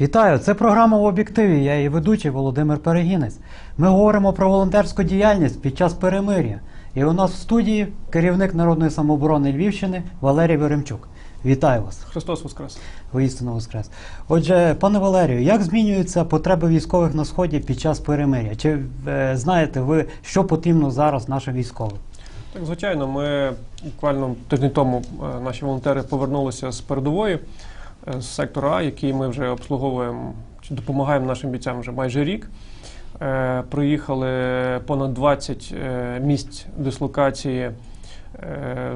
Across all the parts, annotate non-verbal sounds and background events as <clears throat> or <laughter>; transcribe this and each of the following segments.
Вітаю! Це програма в об'єктиві. Я її ведучий Володимир Перегінець. Ми говоримо про волонтерську діяльність під час перемир'я. І у нас в студії керівник народної самооборони Львівщини Валерій Веремчук. Вітаю вас! Христос Воскрес! Воістину воскрес. Отже, пане Валерію, як змінюються потреби військових на сході під час перемир'я? Чи е, знаєте ви, що потрібно зараз нашим військовим? Так, звичайно, ми буквально тиждень тому е, наші волонтери повернулися з передової е, з сектора А, який ми вже обслуговуємо чи допомагаємо нашим бійцям вже майже рік. Приїхали понад 20 е, місць дислокації е,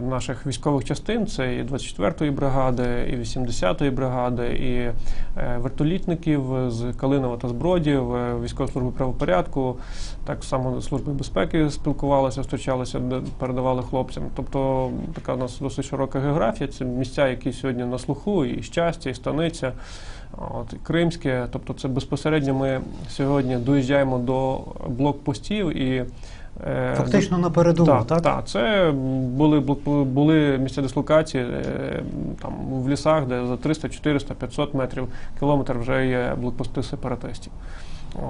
наших військових частин. Це і 24-ї бригади, і 80-ї бригади, і е, вертолітників з Калинова та Збродів, е, військової служби правопорядку, так само служби безпеки спілкувалися, зустрічалися, передавали хлопцям. Тобто така у нас досить широка географія. Це місця, які сьогодні на слуху, і щастя, і станиця. От, і Кримське, тобто це безпосередньо ми сьогодні доїжджаємо до блокпостів і е, Фактично на передову, так, так? так, це були були місця дислокації е, там в лісах, де за 300, 400, 500 метрів кілометр вже є блокпости сепаратистів.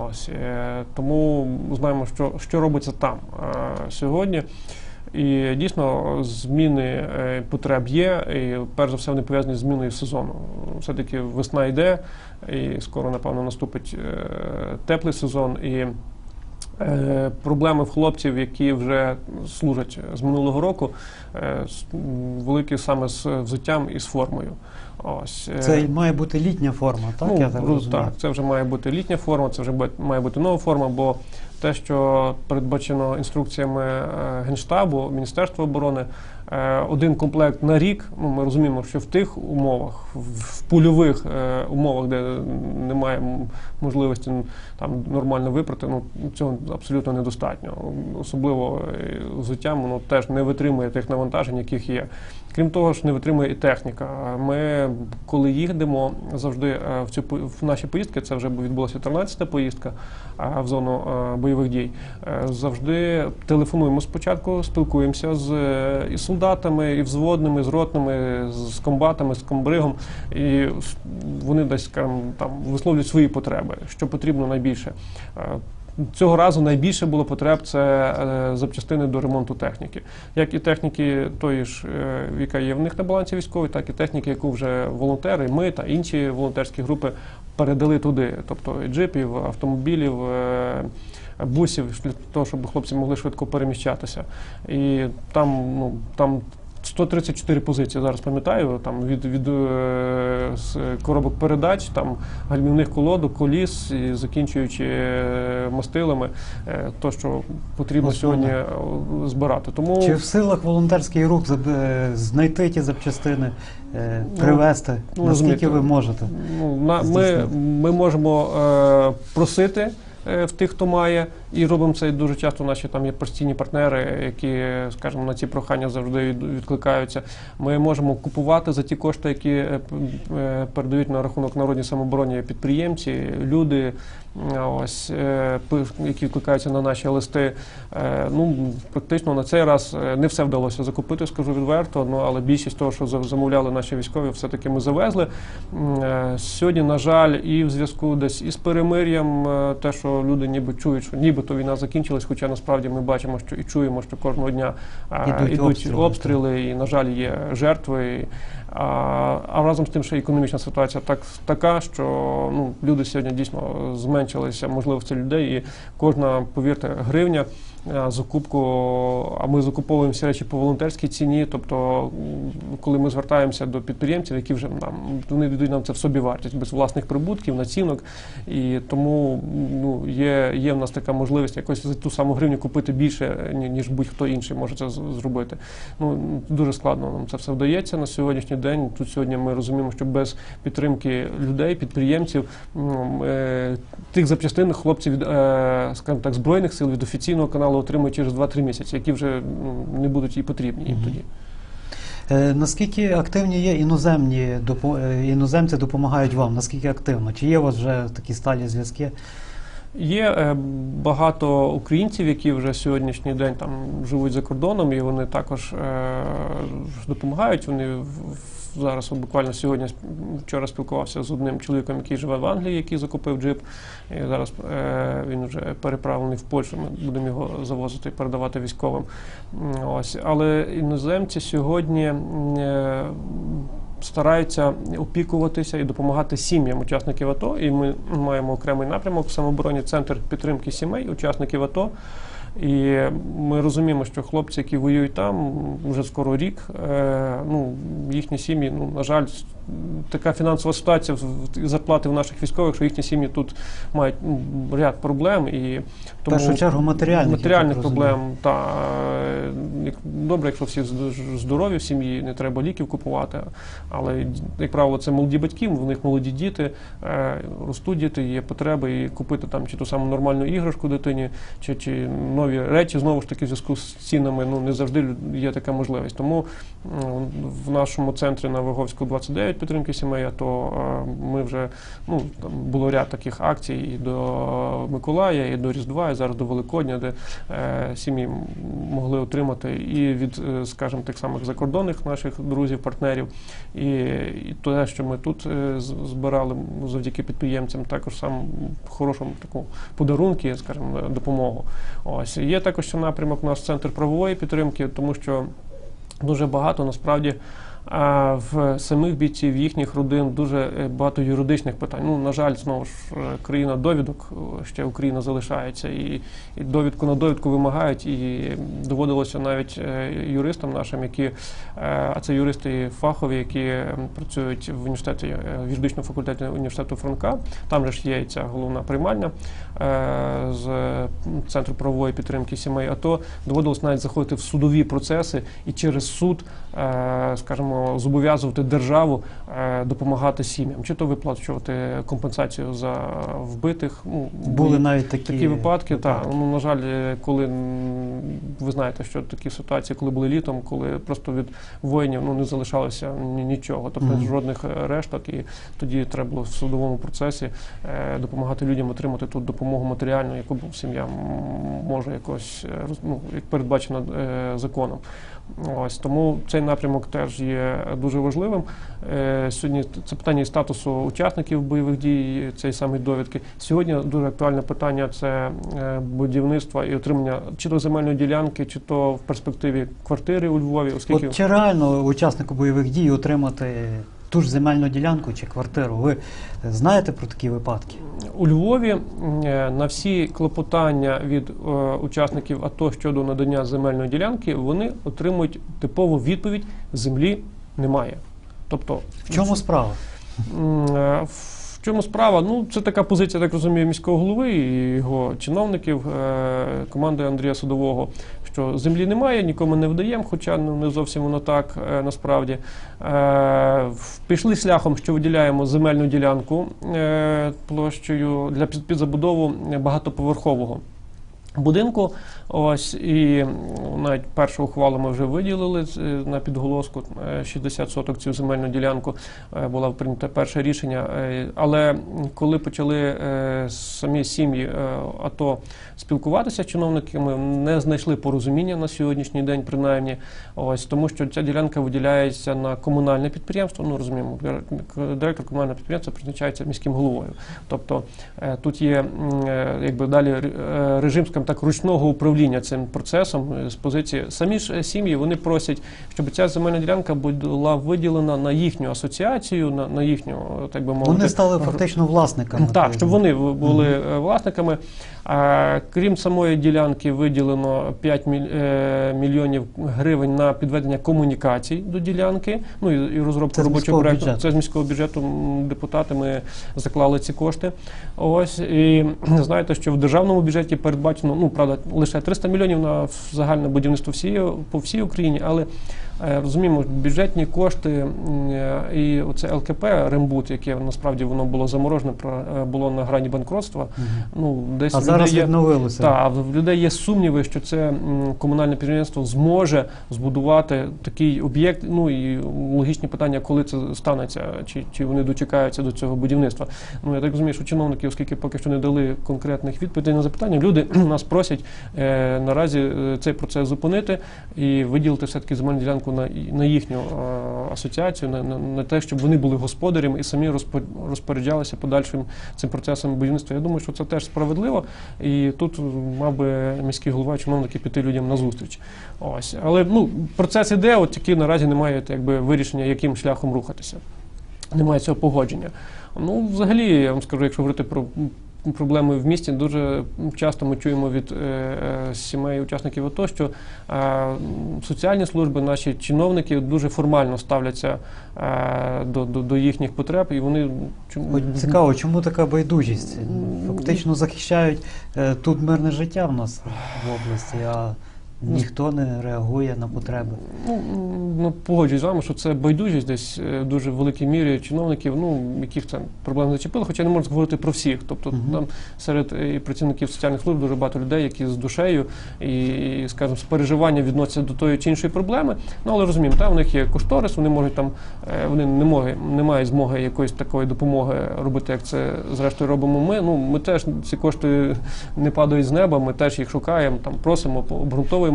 Ось е, тому знаємо, що, що робиться там е, сьогодні. І дійсно зміни е, потреб є, і перш за все вони пов'язані з зміною сезону. Все-таки весна йде, і скоро, напевно, наступить е, теплий сезон. І Е, Проблеми в хлопців, які вже служать з минулого року, е, великі саме з взуттям і з формою. Ось е, Це має бути літня форма, так? ну, я так розумію. так, це вже має бути літня форма, це вже має бути нова форма, бо те, що передбачено інструкціями е, Генштабу, Міністерства оборони, е, один комплект на рік. Ну, ми розуміємо, що в тих умовах, в- польових е, умовах, де немає можливості там нормально випрати, ну цього абсолютно недостатньо. Особливо е, взуття воно теж не витримує тих навантажень, яких є. Крім того ж, не витримує і техніка. Ми, коли їдемо завжди е, в цю в наші поїздки, це вже відбулася 13-та поїздка е, в зону е, бойових дій. е, Завжди телефонуємо спочатку, спілкуємося з е, і солдатами, і взводними, з ротними, з комбатами, з комбригом, і вони десь там висловлюють свої потреби, що потрібно найбільше. Е, Цього разу найбільше було потреб це е, запчастини до ремонту техніки, як і техніки тої ж, е, яка є в них на балансі військовій, так і техніки, яку вже волонтери, ми та інші волонтерські групи передали туди, тобто і джипів, автомобілів. Бусів для того, щоб хлопці могли швидко переміщатися, і там ну там 134 позиції зараз пам'ятаю. Там від від е, коробок передач, там гальмівних колодок, коліс і закінчуючи е, мастилами, е, то що потрібно Основне. сьогодні збирати. Тому Чи в силах волонтерський рух знайти ті запчастини, е, Ну, привезти? ну, Наскільки розумієте, ви можете? Ну, на, ми, ми можемо е, просити в тих, хто має, і робимо це дуже часто. Наші там є постійні партнери, які, скажімо, на ці прохання завжди відкликаються. Ми можемо купувати за ті кошти, які е, е, передають на рахунок народній самообороні підприємці, люди. Ось е, які відкликаються на наші листи. Ну практично на цей раз не все вдалося закупити, скажу відверто. Ну але більшість того, що за- замовляли наші військові, все таки ми завезли. Сьогодні, на жаль, і в зв'язку десь із перемир'ям, те, що люди ніби чують, що нібито війна закінчилась, хоча насправді ми бачимо, що і чуємо, що кожного дня ідуть обстріли, обстріли, і на жаль, є жертви. А, а разом з тим, що економічна ситуація так така, що ну люди сьогодні дійсно зменшилися можливості людей, і кожна, повірте, гривня. Е, Закупку, а ми закуповуємо всі речі по волонтерській ціні. Тобто, коли ми звертаємося до підприємців, які вже нам вони віддають нам це в собі вартість без власних прибутків, націнок. І тому ну є, є в нас така можливість якось за ту саму гривню купити більше, ніж будь-хто інший може це зробити. Ну дуже складно нам це все вдається на сьогоднішній день. Тут сьогодні ми розуміємо, що без підтримки людей, підприємців, е, тих запчастин хлопці від, е, скажімо так, збройних сил від офіційного каналу отримують через 2-3 місяці, які вже не будуть і потрібні їм тоді. Е, Наскільки активні є іноземні е, іноземці допомагають вам? Наскільки активно? Чи є у вас вже такі сталі зв'язки? Є е, багато українців, які вже сьогоднішній день там живуть за кордоном, і вони також допомагають. Вони зараз буквально сьогодні вчора спілкувався з одним чоловіком, який живе в Англії, який закупив джип. І зараз е, він вже переправлений в Польщу. Ми будемо його завозити і передавати військовим. Ось, але іноземці сьогодні. е, стараються опікуватися і допомагати сім'ям учасників АТО. І ми маємо окремий напрямок в самообороні центр підтримки сімей, учасників АТО. І ми розуміємо, що хлопці, які воюють там вже скоро рік, е, ну їхні сім'ї, ну на жаль, така фінансова ситуація зарплати в наших військових, що їхні сім'ї тут мають ряд проблем і В першу чергу матеріальних, матеріальних проблем. Та е, як- добре, якщо всі здорові в сім'ї, не треба ліків купувати. Але як правило, це молоді батьки, в них молоді діти, е, ростуть діти, є потреби і купити там чи ту саму нормальну іграшку дитині, чи, чи нові речі знову ж таки в зв'язку з цінами. Ну не завжди є така можливість. Тому в нашому центрі на Виговську 29 підтримки сімей, то ми вже ну там було ряд таких акцій і до Миколая, і до Різдва, і зараз до Великодня, де е, сім'ї могли отримати і від, е, скажімо, тих самих закордонних наших друзів, партнерів, і, і те, що ми тут е, збирали ну, завдяки підприємцям, також сам хорошому таку подарунки, скажімо, е, допомогу. Ось є також ще напрямок у нас центр правової підтримки, тому що дуже багато насправді. А в самих бійців їхніх родин дуже е, багато юридичних питань. Ну на жаль, знову ж е, країна довідок е, ще Україна залишається, і, і довідку на довідку вимагають. І доводилося навіть юристам нашим, які а це юристи фахові, які працюють в університеті в юридичному факультеті університету Франка. Там же ж є ця головна приймальня з центру правової підтримки сімей. АТО доводилось навіть заходити в судові процеси і через суд, е, зобов'язувати державу е, допомагати сім'ям, чи то виплачувати компенсацію за вбитих. Ну, Були навіть такі, Такі випадки, так. Ну, на жаль, коли ви знаєте, що такі ситуації, коли були літом, коли просто від воїнів ну, не залишалося нічого, тобто Мгм. жодних е, решток, і тоді треба було в судовому процесі е, допомагати людям отримати ту допомогу матеріальну, яку сім'я може якось ну, як передбачено законом. Ось тому цей напрямок теж є дуже важливим. Е, Сьогодні це питання статусу учасників бойових дій, цієї самої довідки. Сьогодні дуже актуальне питання це е, будівництво і отримання чи то земельної ділянки, чи то в перспективі квартири у Львові, оскільки От чи реально учаснику бойових дій отримати ту ж земельну ділянку чи квартиру? Ви знаєте про такі випадки? у Львові е, на всі клопотання від е, учасників АТО щодо надання земельної ділянки вони отримують типову відповідь: землі немає. Тобто В чому справа? Е, В чому справа? Ну, це така позиція, так розумію, міського голови і його чиновників, команди Андрія Садового, що землі немає, нікому не вдаємо, хоча ну, не зовсім воно так е, насправді. Е, Пішли шляхом, що виділяємо земельну ділянку е, площею для під- підзабудову багатоповерхового. Будинку, ось і навіть першу ухвалу ми вже виділили е, на підголоску е, 60 соток цю земельну ділянку. е, Було прийнято перше рішення. е, Але коли почали е, самі сім'ї е, АТО спілкуватися з чиновниками, не знайшли порозуміння на сьогоднішній день, принаймні, ось тому, що ця ділянка виділяється на комунальне підприємство. Ну розуміємо, директор комунального підприємства призначається міським головою. Тобто е, тут є е, якби далі е, режим, скажімо так, ручного управління цим процесом е, з позиції. Самі ж е, сім'ї вони просять, щоб ця земельна ділянка була виділена на їхню асоціацію, на, на їхню, так би мовити, Вони стали фактично власниками. так, щоб вони були е, власниками. Крім самої ділянки, виділено 5 міль- е, мільйонів гривень на підведення комунікацій до ділянки. Ну і, розробку Це робочого проекту. Це з міського бюджету депутати. Ми заклали ці кошти. Ось і <clears throat> знаєте, що в державному бюджеті передбачено, ну правда, лише 300 мільйонів на загальне будівництво всієї по всій Україні, але Розуміємо, бюджетні кошти е, і оце ЛКП Рембут, яке насправді воно було заморожене, е, було на грані банкротства. Ну, десь А зараз є- відновилося. так, в людей є сумніви, що це комунальне підприємство зможе збудувати такий об'єкт. Ну і логічні питання, коли це станеться, чи, чи вони дочекаються до цього будівництва. Ну я так розумію, що чиновники, оскільки поки що не дали конкретних відповідей на запитання, люди <clears throat> нас просять е, наразі е, цей процес зупинити і виділити все таки земельну ділянку на, на їхню е, асоціацію, на, на, на те, щоб вони були господарями і самі розпоряджалися подальшим цим процесом будівництва. Я думаю, що це теж справедливо. І тут е, мав би міський голова чиновники піти людям на зустріч. Ось, але ну процес іде, от тільки наразі немає якби вирішення, яким шляхом рухатися. Немає цього погодження. Ну, взагалі, я вам скажу, якщо говорити про м, проблеми в місті, дуже часто ми чуємо від е, е, сімей учасників АТО, що е, соціальні служби, наші чиновники дуже формально ставляться до, до, до їхніх потреб, і вони чому- цікаво, чому така байдужість? Фактично захищають тут мирне життя в нас в області, а ніхто не реагує на потреби. Ну, ну, погоджуюсь з вами, що це байдужість десь е, дуже великій мірі чиновників, ну, яких це проблем не зачепило, хоча не можна говорити про всіх. Тобто Мгм. там серед е, і працівників соціальних служб дуже багато людей, які з душею і, і, скажімо, з переживанням відносяться до тої чи іншої проблеми. Ну, але розуміємо, та, у них є кошторис, вони можуть там, е, вони не, можуть, не мають змоги якоїсь такої допомоги робити, як це зрештою робимо ми. Ну, ми теж ці кошти не падають з неба, ми теж їх шукаємо, там просимо, обґрунтовуємо.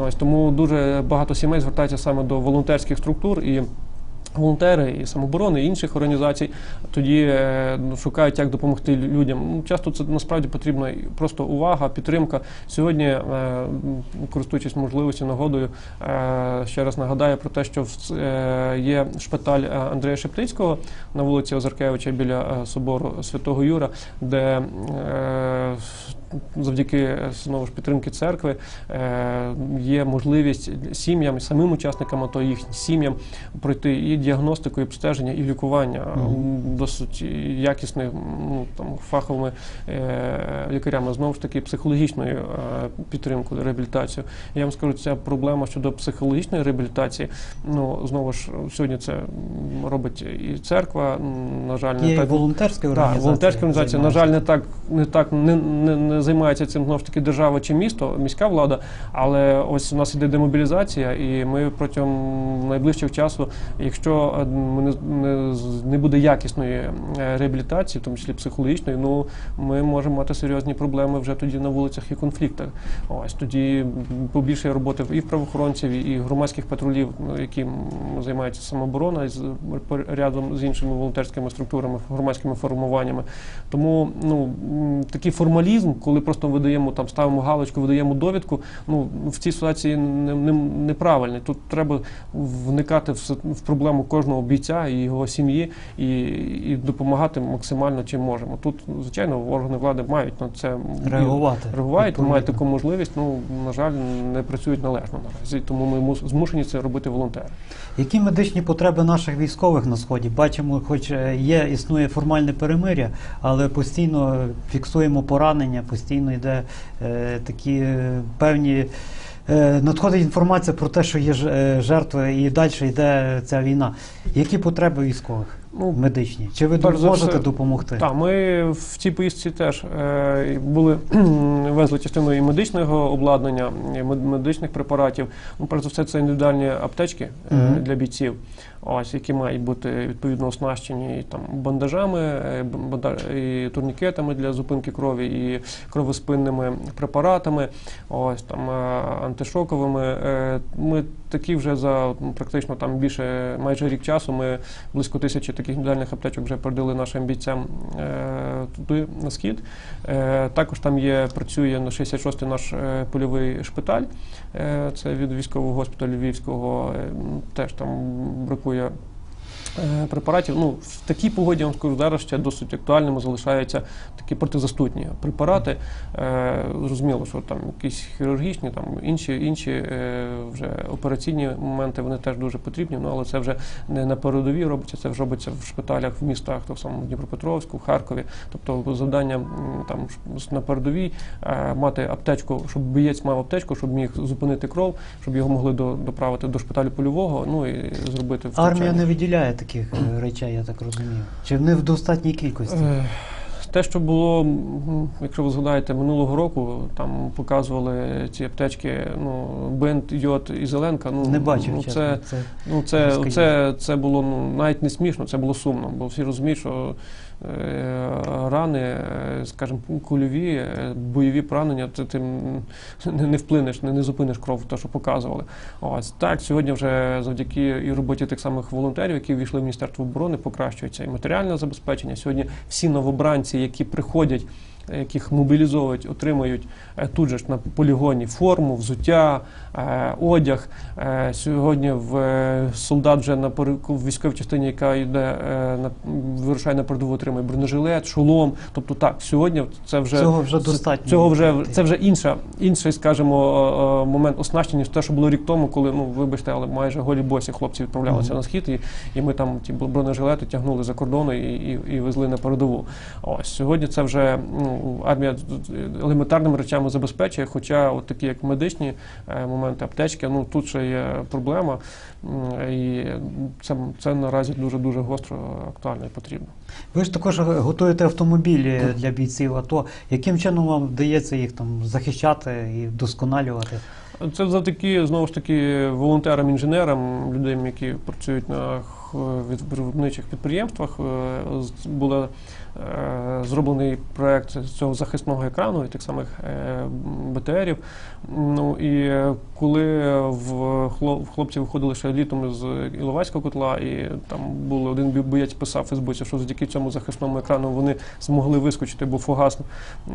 Ось тому дуже багато сімей звертається саме до волонтерських структур і. Волонтери і самоборони, і інших організацій тоді е, ну, шукають, як допомогти людям. Ну, часто це насправді потрібна просто увага, підтримка. Сьогодні, е, користуючись можливістю, нагодою, е, ще раз нагадаю про те, що є шпиталь Андрія Шептицького на вулиці Озаркевича біля собору Святого Юра, де завдяки е, знову ж підтримки церкви е, є можливість сім'ям, і самим учасникам АТО, їхнім сім'ям пройти і діагностику, і обстеження, і лікування Мгм. м, досить якісними ну, там, фаховими е, лікарями, знову ж таки, психологічною підтримкою, реабілітацією. Я вам скажу, ця проблема щодо психологічної реабілітації. Ну знову ж сьогодні це робить і церква. На жаль, не Є так волонтерські так, організації. волонтерські організації, на жаль, не так не так не, не, не займається цим знову ж таки держава чи місто, міська влада. Але ось у нас іде демобілізація, і ми протягом найближчого часу, якщо е, не, не, буде якісної е, реабілітації, в тому числі психологічної, ну ми можемо мати серйозні проблеми вже тоді на вулицях і конфліктах. Ось тоді побільше роботи і в правоохоронців, і громадських патрулів, які займаються самообороною з рядом з іншими волонтерськими структурами, громадськими формуваннями. Тому ну такий формалізм, коли просто видаємо там, ставимо галочку, видаємо довідку. Ну в цій ситуації не, не, неправильний. Тут треба вникати в, в проблему кожного бійця і його сім'ї і, і допомагати максимально чим можемо. Тут, звичайно, органи влади мають на це реагувати. реагують, мають таку можливість. Ну на жаль, не працюють належно наразі. Тому ми змушені це робити волонтери. Які медичні потреби наших військових на сході? Бачимо, хоч е, є, існує формальне перемиря, але постійно фіксуємо поранення, постійно йде е, такі е, певні. е, Надходить інформація про те, що є жертви, і далі йде ця війна. Які потреби військових Ну, медичні? Чи ви перш можете все, допомогти? Так, ми в цій поїздці теж е, були везли частину і медичного обладнання, і медичних препаратів. Ну, перш за все, це індивідуальні аптечки е, Мгм. для бійців, ось які мають бути відповідно оснащені там бандажами, е, і турнікетами для зупинки крові, і кровоспинними препаратами, ось там е, антишоковими. Е, Ми такі вже за практично там більше майже рік часу. Ми близько тисячі таких індивідуальних аптечок вже передали нашим бійцям е, туди на схід. Е, також там є, працює на 66-й наш е, польовий шпиталь. Це від військового госпіталю Львівського. Теж там бракує препаратів. Ну, в такій погоді, я вам скажу, зараз ще досить актуальними залишаються такі протизастутні препарати. Е, Зрозуміло, що там якісь хірургічні, там інші, інші е, вже операційні моменти вони теж дуже потрібні, ну, але це вже не на передовій робиться, це вже робиться в шпиталях в містах, так само в Дніпропетровську, в Харкові. Тобто завдання там на передовій е, мати аптечку, щоб боєць мав аптечку, щоб міг зупинити кров, щоб його могли до, доправити до шпиталю польового, ну і зробити Армія не виділяє таких е, речей, я так розумію. Чи не в достатній кількості? Е, Те, що було, якщо ви згадаєте, минулого року там показували ці аптечки, ну бинт, йод і зеленка. Ну не бачив, ну, чесно. це, ну це, це, це було ну навіть не смішно, це було сумно, бо всі розуміють, що рани, е, скажімо, кульові, е, бойові поранення, ти, ти не, не вплинеш, не, не зупиниш кров, те, що показували. Ось так сьогодні вже завдяки і роботі тих самих волонтерів, які ввійшли в Міністерство оборони, покращується і матеріальне забезпечення. Сьогодні всі новобранці, які приходять. Яких мобілізовують, отримують е, тут же ж на полігоні форму, взуття, е, одяг. Е, Сьогодні в солдат вже на в військовій частині, яка йде на вирушає на передову, отримує бронежилет, шолом. Тобто так, сьогодні це вже Цього вже достатньо. Цього вже це вже інша, інший, скажімо, момент оснащення, ніж те, що було рік тому, коли ну вибачте, але майже голі босі хлопці відправлялися Мгм. на схід, і, і ми там ті бронежилети тягнули за кордону і, і, і везли на передову. Ось сьогодні це вже ну, армія елементарними речами забезпечує. Хоча, от такі як медичні е, моменти, аптечки, ну тут ще є проблема, і це, це наразі дуже дуже гостро актуально і потрібно. Ви ж також готуєте автомобілі для бійців АТО. Яким чином вам вдається їх там захищати і вдосконалювати? Це завдяки знову ж таки волонтерам, інженерам, людям, які працюють на виробничих підприємствах. Е, Була зроблений проект цього захисного екрану і тих самих е, БТРів. Ну і е, коли в хлопці виходили ще літом з Іловайського котла, і там був один боєць писав в Фейсбуці, що завдяки цьому захисному екрану вони змогли вискочити, бо фугас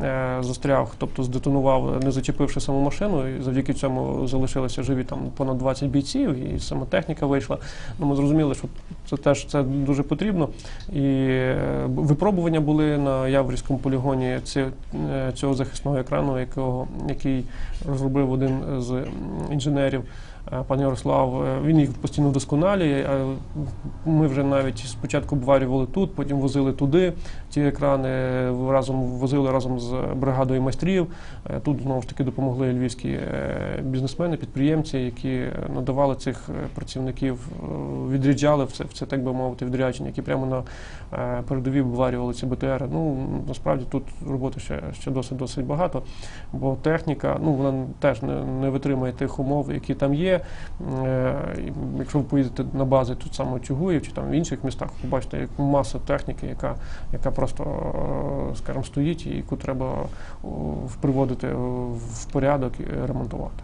е, застряг, тобто здетонував, не зачепивши саму машину, і завдяки цьому залишилися живі там понад 20 бійців, і сама техніка вийшла. Ну, ми зрозуміли, що це теж це дуже потрібно. І е, випробування були на Яврівському полігоні е, цього захисного екрану, якого, який розробив один з інженерів. Е, Пан Ярослав, Е, він їх постійно вдосконалює. Ми вже навіть спочатку обварювали тут, потім возили туди. Ті екрани разом возили разом з бригадою майстрів. Е, Тут знову ж таки допомогли львівські бізнесмени, підприємці, які надавали цих працівників, відряджали в це, так би мовити, відрядження, які прямо на передовій обварювали ці БТР. Ну насправді тут роботи ще, ще досить досить багато, бо техніка, ну вона теж не, не витримує тих умов, які там є. Е, Якщо ви поїдете на бази тут саме Чугуїв чи там в інших містах, побачите як маса техніки, яка, яка просто, е, скажімо, стоїть і яку треба приводити в порядок і ремонтувати.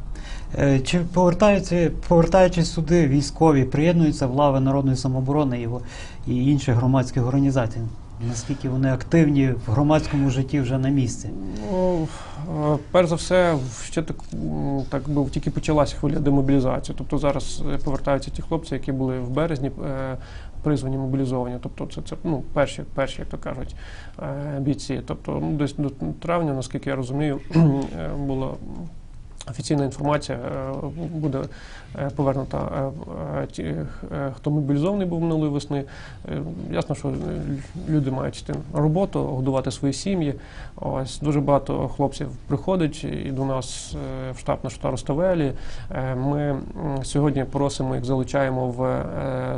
Е, Чи повертаються, повертаючись сюди, військові приєднуються в лави народної самооборони і інших громадських організацій? Наскільки вони активні в громадському житті вже на місці? Ну, е, перш за все, ще так, так би тільки почалася хвиля демобілізації. Тобто зараз е, повертаються ті хлопці, які були в березні е, призвані мобілізовані. Тобто це, це ну, перші, перші, як то кажуть, бійці. Тобто ну, десь до травня, наскільки я розумію, <clears throat> була офіційна інформація, е, буде е, повернута е, ті, хто мобілізований був минулої весни. Ясно, що люди мають роботу, годувати свої сім'ї. Ось дуже багато хлопців приходить і до нас в штаб на. Е, Ми сьогодні просимо їх залучаємо в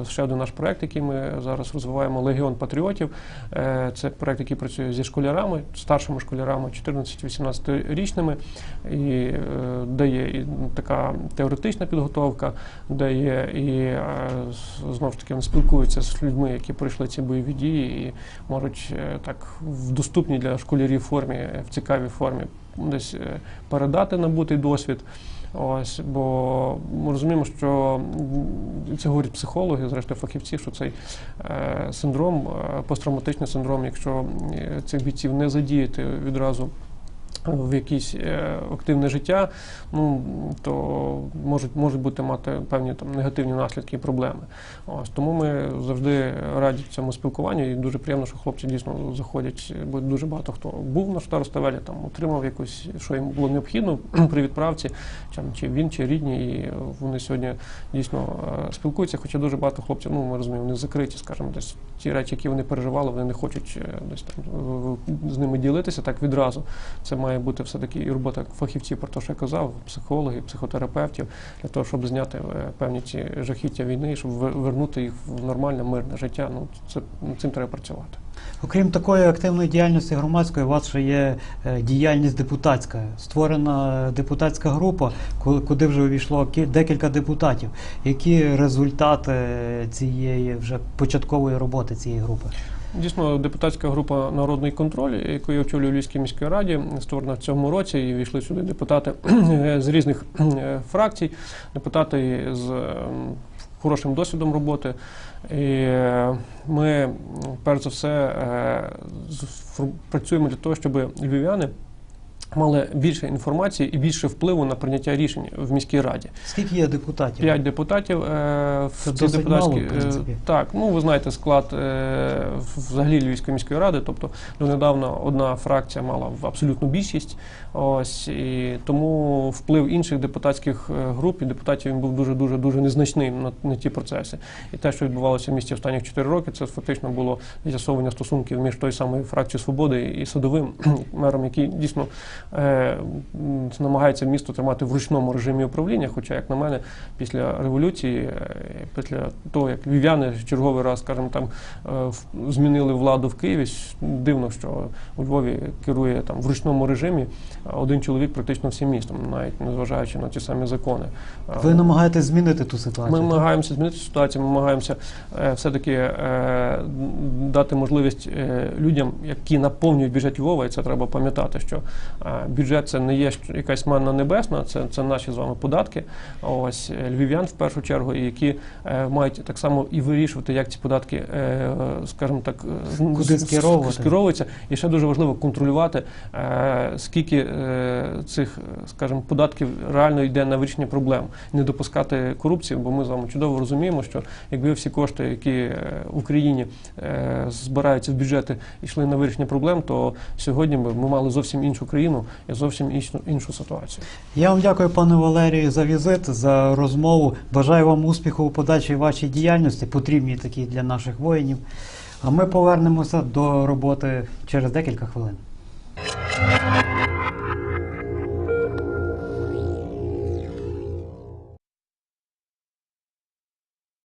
ще один наш проект, який ми зараз розвиваємо Легіон патріотів. Це проект, який працює зі школярами, старшими школярами, 14-18 річними, і де є і така теоретична підготовка, де є і е, з- знову ж таки вони спілкуються з людьми, які пройшли ці бойові дії, і можуть е, так в доступній для школярів формі, е, в цікавій формі десь передати набутий досвід. Ось, бо ми розуміємо, що це говорять психологи, зрештою фахівці, що цей синдром, посттравматичний синдром, якщо цих бійців не задіяти відразу в якесь е, активне життя, ну то можуть, можуть бути мати певні там негативні наслідки і проблеми. Ось тому ми завжди раді цьому спілкуванню, і дуже приємно, що хлопці дійсно заходять, бо дуже багато хто був на староставелі, там отримав якусь, що їм було необхідно <clears throat> при відправці, там, чи він, чи рідні, і вони сьогодні дійсно е, спілкуються. Хоча дуже багато хлопців, ну ми розуміємо, вони закриті, скажімо, десь ті речі, які вони переживали, вони не хочуть е, десь там з ними ділитися так відразу. Це має бути все-таки і робота фахівців, про те, що я казав, психологів, психотерапевтів, для того, щоб зняти е, певні ці жахіття війни, щоб вер- вернути їх в нормальне мирне життя. Ну це цим треба працювати. Окрім такої активної діяльності громадської, у вас ще є е, діяльність депутатська. Створена депутатська група, ку- куди вже увійшло кі- декілька депутатів. Які результати цієї вже початкової роботи цієї групи? Дійсно, депутатська група Народний контроль, яку я очолюю в Львівській міській раді, створена в цьому році, і війшли сюди депутати з різних е, фракцій, депутати з ем, хорошим досвідом роботи. І е, ми, перш за все, е, працюємо для того, щоб львів'яни мали більше інформації і більше впливу на прийняття рішень в міській раді. Скільки є депутатів? П'ять депутатів е, в Це цій депутатській мало, в принципі. е, так. Ну ви знаєте, склад е, взагалі Львівської міської ради. Тобто донедавна одна фракція мала абсолютну більшість. Ось і тому вплив інших депутатських е, груп і депутатів він був дуже дуже дуже незначний на, на ті процеси. І те, що відбувалося в місті останніх 4 роки, це фактично було з'ясовування стосунків між тою самою фракцією свободи і садовим мером, який дійсно е, намагається місто тримати в ручному режимі управління. Хоча, як на мене, після революції, е, після того, як львів'яни в черговий раз, скажімо, там е, в- змінили владу в Києві, дивно, що у Львові керує там в ручному режимі один чоловік практично всім містом, навіть незважаючи на ті самі закони. Ви намагаєтесь змінити ту ми ситуацію? так? намагаємося змінити ситуацію, ми намагаємося е, все-таки е, дати можливість е, людям, які наповнюють бюджет Львова, і це треба пам'ятати, що бюджет це не є якась манна небесна, це, це наші з вами податки. Ось е, львів'ян в першу чергу, які е, мають так само і вирішувати, як ці податки, е, скажімо так, е, Куди скеровуються. І ще дуже важливо контролювати, е, скільки е, цих, е, скажімо, податків реально йде на вирішення проблем, не допускати корупції, бо ми з вами чудово розуміємо, що якби всі кошти, які е, в Україні е, збираються в бюджети, йшли на вирішення проблем, то сьогодні ми, ми мали зовсім іншу країну і зовсім іншу, ситуацію. Я вам дякую, пане Валерію, за візит, за розмову. Бажаю вам успіху у подальшій вашій діяльності, потрібній такій для наших воїнів. А ми повернемося до роботи через декілька хвилин.